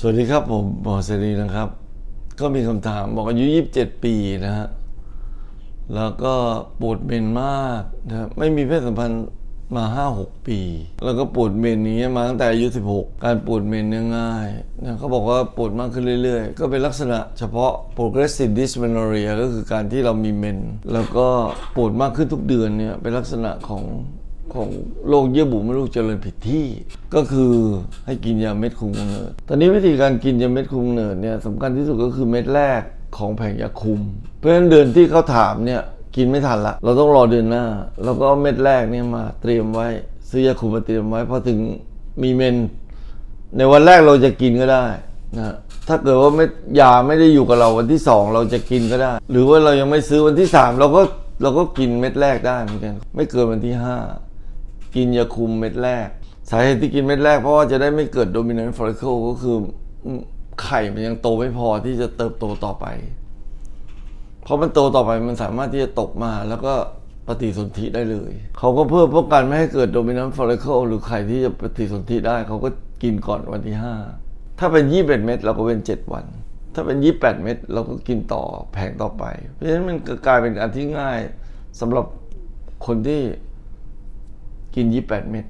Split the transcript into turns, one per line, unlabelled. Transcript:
สวัสดีครับผมหมอเสรีนะครับ ก็มีคำถามบอกอายุ 27 ปีนะฮะแล้วก็ปวดเมนมากนะไม่มีเพศสัมพันธ์มา 5-6 ปี แล้วก็ปวดเมนนี้มาตั้งแต่อายุ 16 การปวดเมนเนี่ยง่ายนะเขาบอกว่าปวดมากขึ้นเรื่อยๆ ก็เป็นลักษณะเฉพาะ progressive dysmenorrhea ก็คือการที่เรามีเมน แล้วก็ปวดมากขึ้นทุกเดือนเนี่ยเป็นลักษณะของ ของโรคเยื่อบุมดลูกเจริญผิดที่ ก็คือให้กินยาเม็ดคุมกำเนิด ตอนนี้วิธีการกินยาเม็ดคุมกำเนิดเนี่ยสำคัญที่สุดก็คือเม็ดแรกของแผงยาคุม เพราะฉะนั้นเดือนที่เขาถามเนี่ยกินไม่ทันละ เราต้องรอเดือนหน้า แล้วก็เอาเม็ดแรกเนี่ยมาเตรียมไว้ ซื้อยาคุมมาเตรียมไว้พอถึงมีเมน ในวันแรกเราจะกินก็ได้นะถ้าเกิดว่าไม่ยาไม่ได้อยู่กับเราวันที่สองเราจะกินก็ได้ หรือว่าเรายังไม่ซื้อวันที่สามเราก็เราก็กินเม็ดแรกได้เหมือนกัน ไม่เกินวันที่ห้า กินยาคุมเม็ดแรก สาเหตุที่กินเม็ดแรกเพราะว่าจะได้ไม่เกิด dominant follicle ก็คือไข่มันยังโตไม่พอที่จะเติบโตต่อไป เพราะมันโตต่อไปมันสามารถที่จะตกมาแล้วก็ปฏิสนธิได้เลย เขาก็เพื่อป้องกันไม่ให้เกิด dominant follicle หรือไข่ที่จะปฏิสนธิได้ เขาก็กินก่อนวันที่ 5 ถ้าเป็น 21 เม็ดเราก็เป็น 7 วัน ถ้าเป็น 28 เม็ดเราก็กินต่อแผงต่อไป เพราะฉะนั้นมันก็กลายเป็นอันที่ง่ายสำหรับคนที่ กิน 28 เม็ด